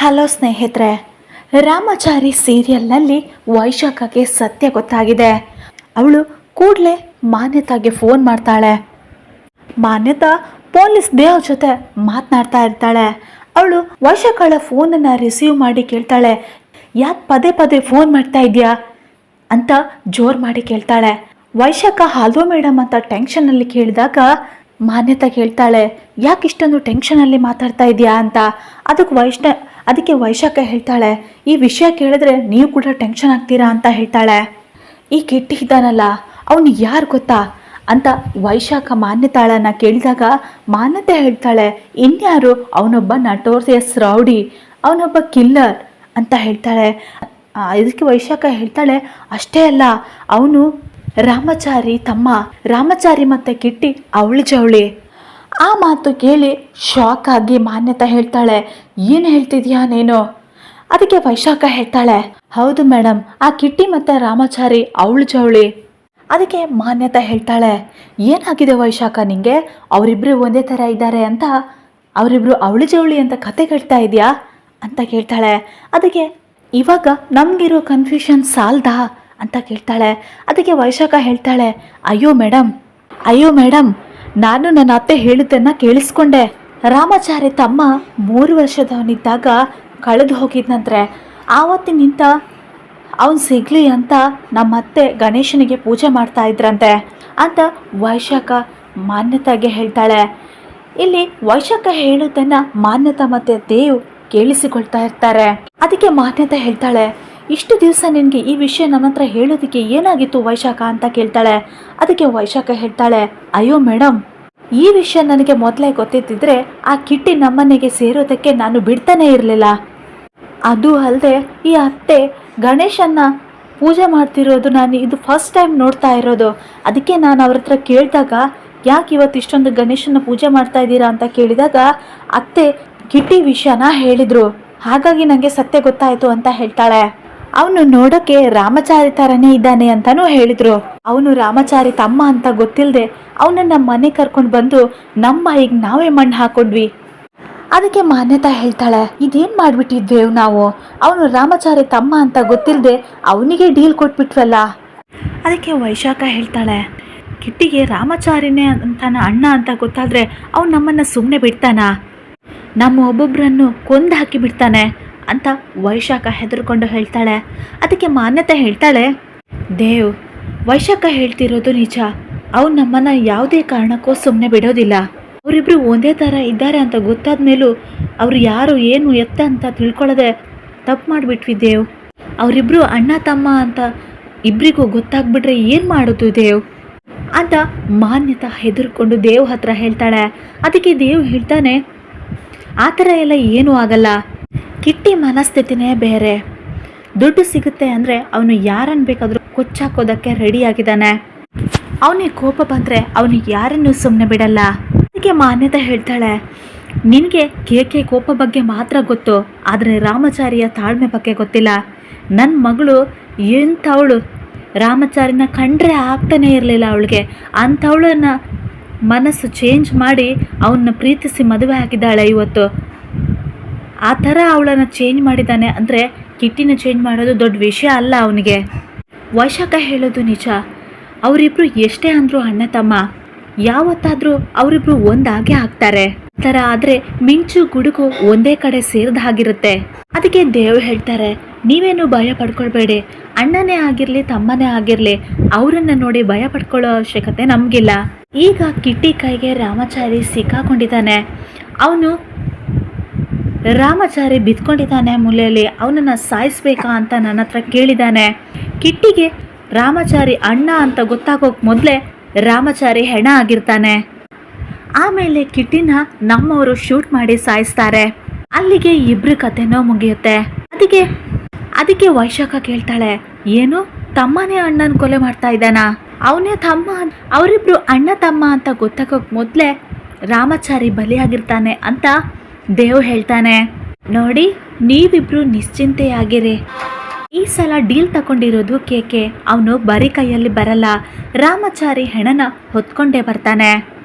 Hello ಸ್ನೇಹಿತರೆ, ರಾಮಾಚಾರಿ ಸೀರಿಯಲ್ನಲ್ಲಿ ವೈಶಾಖಗೆ ಸತ್ಯ ಗೊತ್ತಾಗಿದೆ. ಅವಳು ಕೂಡಲೇ ಮಾನ್ಯತಾಗೆ ಫೋನ್ ಮಾಡ್ತಾಳೆ. ಮಾನ್ಯತಾ ಪೊಲೀಸ್ ದೇವ್ ಜೊತೆ ಮಾತನಾಡ್ತಾ ಇರ್ತಾಳೆ. ಅವಳು ವೈಶಾಖಳ ಫೋನನ್ನು ರಿಸೀವ್ ಮಾಡಿ ಕೇಳ್ತಾಳೆ. ಯಾಕೆ ಪದೇ ಪದೇ ಫೋನ್ ಮಾಡ್ತಾ ಇದೆಯಾ? ಅಂತ ಜೋರು ಮಾಡಿ ಕೇಳ್ತಾಳೆ. ವೈಶಾಖ ಹಲೋ ಮೇಡಮ್ ಅಂತ ಟೆನ್ಷನಲ್ಲಿ ಕೇಳಿದಾಗ ಮಾನ್ಯತಾ ಕೇಳ್ತಾಳೆ, ಯಾಕೆ ಇಷ್ಟೊಂದು ಟೆನ್ಷನಲ್ಲಿ ಮಾತಾಡ್ತಾ ಇದೆಯಾ? ಅಂತ. ಅದಕ್ಕೆ ವೈಷ್ಣ ಅದಕ್ಕೆ ವೈಶಾಖ ಹೇಳ್ತಾಳೆ, ಈ ವಿಷಯ ಕೇಳಿದ್ರೆ ನೀವು ಕೂಡ ಟೆನ್ಷನ್ ಆಗ್ತೀರಾ ಅಂತ ಹೇಳ್ತಾಳೆ. ಈ ಕಿಟ್ಟಿ ಇದ್ದಾನಲ್ಲ, ಅವನು ಯಾರು ಗೊತ್ತಾ? ಅಂತ ವೈಶಾಖ ಮಾನ್ಯತಾಳನ್ನ ಕೇಳಿದಾಗ ಮಾನ್ಯತೆ ಹೇಳ್ತಾಳೆ, ಇನ್ಯಾರು? ಅವನೊಬ್ಬ ನಟೋರ್ಸಿಯಸ್ ರೌಡಿ ಅವನೊಬ್ಬ ಕಿಲ್ಲರ್ ಅಂತ ಹೇಳ್ತಾಳೆ. ಇದಕ್ಕೆ ವೈಶಾಖ ಹೇಳ್ತಾಳೆ, ಅಷ್ಟೇ ಅಲ್ಲ, ಅವನು ರಾಮಚಾರಿ ತಮ್ಮ, ರಾಮಚಾರಿ ಮತ್ತೆ ಕಿಟ್ಟಿ ಅವಳಿ ಜವಳಿ. ಆ ಮಾತು ಕೇಳಿ ಶಾಕ್ ಆಗಿ ಮಾನ್ಯತಾ ಹೇಳ್ತಾಳೆ, ಏನು ಹೇಳ್ತಿದ್ಯಾ ನೀನು? ಅದಕ್ಕೆ ವೈಶಾಖ ಹೇಳ್ತಾಳೆ, ಹೌದು ಮೇಡಮ್ ಆ ಕಿಟ್ಟಿ ಮತ್ತೆ ರಾಮಾಚಾರಿ ಅವಳು ಜವಳಿ. ಅದಕ್ಕೆ ಮಾನ್ಯತಾ ಹೇಳ್ತಾಳೆ, ಏನಾಗಿದೆ ವೈಶಾಖ ನಿಂಗೆ? ಅವರಿಬ್ರು ಒಂದೇ ಥರ ಇದ್ದಾರೆ ಅಂತ? ಅವರಿಬ್ರು ಅವಳಿ ಜವಳಿ ಅಂತ ಕತೆ ಕೇಳ್ತಾ ಇದೆಯಾ? ಅಂತ ಕೇಳ್ತಾಳೆ. ಅದಕ್ಕೆ, ಇವಾಗ ನಮಗಿರೋ ಕನ್ಫ್ಯೂಷನ್ ಸಾಲ್ದಾ? ಅಂತ ಕೇಳ್ತಾಳೆ. ಅದಕ್ಕೆ ವೈಶಾಖ ಹೇಳ್ತಾಳೆ, ಅಯ್ಯೋ ಮೇಡಮ್ ಅಯ್ಯೋ ಮೇಡಮ್ ನಾನು ನನ್ನ ಅತ್ತೆ ಹೇಳಿದ್ದನ್ನ ಕೇಳಿಸ್ಕೊಂಡೆ. ರಾಮಾಚಾರ್ಯ ತಮ್ಮ ಮೂರು ವರ್ಷದವನಿದ್ದಾಗ ಕಳೆದು ಹೋಗಿದ್ನಂದ್ರೆ ಆವತ್ತಿನಿಂದ ಅವನು ಸಿಗ್ಲಿ ಅಂತ ನಮ್ಮ ಅತ್ತೆ ಗಣೇಶನಿಗೆ ಪೂಜೆ ಮಾಡ್ತಾ ಇದ್ರಂತೆ ಅಂತ ವೈಶಾಖ ಮಾನ್ಯತಾಗೆ ಹೇಳ್ತಾಳೆ. ಇಲ್ಲಿ ವೈಶಾಖ ಹೇಳೋದನ್ನ ಮಾನ್ಯತಾ ಮತ್ತೆ ದೇವ್ ಕೇಳಿಸಿಕೊಳ್ತಾ ಇರ್ತಾರೆ. ಅದಕ್ಕೆ ಮಾನ್ಯತಾ ಹೇಳ್ತಾಳೆ ಇಷ್ಟು ದಿವಸ ನಿನಗೆ ಈ ವಿಷಯ ನನ್ನ ಹತ್ರ ಹೇಳೋದಕ್ಕೆ ಏನಾಗಿತ್ತು ವೈಶಾಖ ಅಂತ ಕೇಳ್ತಾಳೆ. ಅದಕ್ಕೆ ವೈಶಾಖ ಹೇಳ್ತಾಳೆ, ಅಯ್ಯೋ ಮೇಡಮ್ ಈ ವಿಷಯ ನನಗೆ ಮೊದಲೇ ಗೊತ್ತಿದ್ದಿದ್ರೆ ಆ ಕಿಟ್ಟಿ ನಮ್ಮನೆಗೆ ಸೇರೋದಕ್ಕೆ ನಾನು ಬಿಡ್ತಾನೆ ಇರಲಿಲ್ಲ. ಅದು ಅಲ್ಲದೆ ಈ ಅತ್ತೆ ಗಣೇಶನ್ನ ಪೂಜೆ ಮಾಡ್ತಿರೋದು ನಾನು ಇದು ಫಸ್ಟ್ ಟೈಮ್ ನೋಡ್ತಾ ಇರೋದು. ಅದಕ್ಕೆ ನಾನು ಅವ್ರ ಹತ್ರ ಕೇಳಿದಾಗ, ಯಾಕೆ ಇವತ್ತು ಇಷ್ಟೊಂದು ಗಣೇಶನ ಪೂಜೆ ಮಾಡ್ತಾ ಇದ್ದೀರಾ ಅಂತ ಕೇಳಿದಾಗ ಅತ್ತೆ ಕಿಟ್ಟಿ ವಿಷಯನ ಹೇಳಿದರು. ಹಾಗಾಗಿ ನನಗೆ ಸತ್ಯ ಗೊತ್ತಾಯಿತು ಅಂತ ಹೇಳ್ತಾಳೆ. ಅವನು ನೋಡೋಕೆ ರಾಮಚಾರಿ ಥರನೇ ಇದ್ದಾನೆ ಅಂತಾನೂ ಹೇಳಿದ್ರು. ಅವನು ರಾಮಚಾರಿ ತಮ್ಮ ಅಂತ ಗೊತ್ತಿಲ್ಲದೆ ಅವನನ್ನ ಮನೆ ಕರ್ಕೊಂಡು ಬಂದು ನಮ್ಮ ಈಗ ನಾವೇ ಮಣ್ಣು ಹಾಕೊಂಡ್ವಿ. ಅದಕ್ಕೆ ಮಾನ್ಯತಾ ಹೇಳ್ತಾಳೆ, ಇದೇನು ಮಾಡ್ಬಿಟ್ಟಿದ್ವೇವ್ ನಾವು? ಅವನು ರಾಮಚಾರಿ ತಮ್ಮ ಅಂತ ಗೊತ್ತಿಲ್ಲದೆ ಅವನಿಗೆ ಡೀಲ್ ಕೊಟ್ಬಿಟ್ವಲ್ಲ? ಅದಕ್ಕೆ ವೈಶಾಖ ಹೇಳ್ತಾಳೆ, ಕಿಟ್ಟಿಗೆ ರಾಮಚಾರಿನೇ ಅಂತಾನ ಅಣ್ಣ ಅಂತ ಗೊತ್ತಾದ್ರೆ ಅವ್ನು ನಮ್ಮನ್ನ ಸುಮ್ಮನೆ ಬಿಡ್ತಾನ? ನಮ್ಮ ಒಬ್ಬೊಬ್ಬರನ್ನು ಕೊಂದು ಹಾಕಿ ಬಿಡ್ತಾನೆ. ಅಂತ ವೈಶಾಖ ಹೆದರ್ಕೊಂಡು ಹೇಳ್ತಾಳೆ. ಅದಕ್ಕೆ ಮಾನ್ಯತೆ ಹೇಳ್ತಾಳೆ, ದೇವ್, ವೈಶಾಖ ಹೇಳ್ತಿರೋದು ನಿಜ. ಅವ್ನು ನಮ್ಮನ್ನು ಯಾವುದೇ ಕಾರಣಕ್ಕೂ ಸುಮ್ಮನೆ ಬಿಡೋದಿಲ್ಲ. ಅವರಿಬ್ರು ಒಂದೇ ಥರ ಇದ್ದಾರೆ ಅಂತ ಗೊತ್ತಾದ ಮೇಲೂ ಅವರು ಯಾರು, ಏನು, ಎತ್ತ ಅಂತ ತಿಳ್ಕೊಳ್ಳದೆ ತಪ್ಪು ಮಾಡಿಬಿಟ್ವಿ ದೇವ್. ಅವರಿಬ್ರು ಅಣ್ಣ, ತಮ್ಮ ಅಂತ ಇಬ್ರಿಗೂ ಗೊತ್ತಾಗ್ಬಿಟ್ರೆ ಏನು ಮಾಡೋದು ದೇವ್? ಅಂತ ಮಾನ್ಯತ ಹೆದರ್ಕೊಂಡು ದೇವ್ ಹತ್ರ ಹೇಳ್ತಾಳೆ. ಅದಕ್ಕೆ ದೇವ್ ಹೇಳ್ತಾನೆ, ಆ ಥರ ಎಲ್ಲ ಏನೂ ಆಗಲ್ಲ. ಕಿಟ್ಟಿ ಮನಸ್ಥಿತಿನೇ ಬೇರೆ. ದುಡ್ಡು ಸಿಗುತ್ತೆ ಅಂದರೆ ಅವನು ಯಾರನ್ನು ಬೇಕಾದರೂ ಕೊಚ್ಚಾಕೋದಕ್ಕೆ ರೆಡಿಯಾಗಿದ್ದಾನೆ ಅವನಿಗೆ ಕೋಪ ಬಂದರೆ ಅವನು ಯಾರನ್ನೂ ಸುಮ್ಮನೆ ಬಿಡಲ್ಲ. ಅದಕ್ಕೆ ಮಾನ್ಯತೆ ಹೇಳ್ತಾಳೆ. ನಿನಗೆ ಕೇಕೆ ಕೋಪ ಬಗ್ಗೆ ಮಾತ್ರ ಗೊತ್ತು. ಆದರೆ ರಾಮಚಾರಿಯ ತಾಳ್ಮೆ ಬಗ್ಗೆ ಗೊತ್ತಿಲ್ಲ. ನನ್ನ ಮಗಳು ಎಂಥವಳು? ರಾಮಚಾರಿನ ಕಂಡ್ರೆ ಆಗ್ತಾನೇ ಇರಲಿಲ್ಲ ಅವಳಿಗೆ. ಅಂಥವಳನ್ನ ಮನಸ್ಸು ಚೇಂಜ್ ಮಾಡಿ ಅವನ್ನ ಪ್ರೀತಿಸಿ ಮದುವೆ ಆಗಿದ್ದಾಳೆ ಇವತ್ತು. ಆ ಥರ ಅವಳನ್ನು ಚೇಂಜ್ ಮಾಡಿದ್ದಾನೆ ಅಂದರೆ ಕಿಟ್ಟಿನ ಚೇಂಜ್ ಮಾಡೋದು ದೊಡ್ಡ ವಿಷಯ ಅಲ್ಲ ಅವನಿಗೆ. ವೈಶಾಖ ಹೇಳೋದು ನಿಜ. ಅವರಿಬ್ರು ಎಷ್ಟೇ ಅಂದರೂ ಅಣ್ಣ ತಮ್ಮ, ಯಾವತ್ತಾದರೂ ಅವರಿಬ್ರು ಒಂದಾಗೆ ಆಗ್ತಾರೆ. ಥರ ಆದರೆ ಮಿಂಚು ಗುಡುಗು ಒಂದೇ ಕಡೆ ಸೇರಿದ ಹಾಗಿರುತ್ತೆ. ಅದಕ್ಕೆ ದೇವ್ ಹೇಳ್ತಾರೆ, ನೀವೇನು ಭಯ ಪಡ್ಕೊಳ್ಬೇಡಿ. ಅಣ್ಣನೇ ಆಗಿರಲಿ, ತಮ್ಮನೇ ಆಗಿರಲಿ, ಅವರನ್ನು ನೋಡಿ ಭಯ ಪಡ್ಕೊಳ್ಳೋ ಅವಶ್ಯಕತೆ ನಮಗಿಲ್ಲ. ಈಗ ಕಿಟ್ಟಿ ಕೈಗೆ ರಾಮಾಚಾರಿ ಸಿಕ್ಕಾಕೊಂಡಿದ್ದಾನೆ. ಅವನು ರಾಮಚಾರಿ ಬಿದ್ಕೊಂಡಿದ್ದಾನೆ ಮೂಲೆಯಲ್ಲಿ. ಅವನನ್ನು ಸಾಯಿಸ್ಬೇಕಾ ಅಂತ ನನ್ನ ಹತ್ರ ಕೇಳಿದ್ದಾನೆ ಕಿಟ್ಟಿಗೆ, ರಾಮಚಾರಿ ಅಣ್ಣ ಅಂತ ಗೊತ್ತಾಗೋಕ್ ಮೊದಲೇ ರಾಮಚಾರಿ ಹೆಣ ಆಗಿರ್ತಾನೆ. ಆಮೇಲೆ ಕಿಟ್ಟಿನ ನಮ್ಮವರು ಶೂಟ್ ಮಾಡಿ ಸಾಯಿಸ್ತಾರೆ. ಅಲ್ಲಿಗೆ ಇಬ್ಬರು ಕಥೆನೋ ಮುಗಿಯುತ್ತೆ. ಅದಕ್ಕೆ ಅದಕ್ಕೆ ವೈಶಾಖ ಕೇಳ್ತಾಳೆ, ಏನು? ತಮ್ಮನೇ ಅಣ್ಣನ ಕೊಲೆ ಮಾಡ್ತಾ ಇದ್ದಾನ? ಅವನೇ ತಮ್ಮ ಅವರಿಬ್ರು ಅಣ್ಣ ತಮ್ಮ ಅಂತ ಗೊತ್ತಾಗೋಕ್ ಮೊದಲೇ ರಾಮಚಾರಿ ಬಲಿಯಾಗಿರ್ತಾನೆ ಅಂತ ದೇವ್ ಹೇಳ್ತಾನೆ, ನೋಡಿ, ನೀವಿಬ್ರು ನಿಶ್ಚಿಂತೆಯಾಗಿರಿ ಈ ಸಲ ಡೀಲ್ ತಗೊಂಡಿರೋದು ಕೇಕೆ ಅವನು ಬರೀ ಕೈಯಲ್ಲಿ ಬರಲ್ಲ. ರಾಮಚಾರಿ ಹೆಣನ ಹೊತ್ಕೊಂಡೇ ಬರ್ತಾನೆ.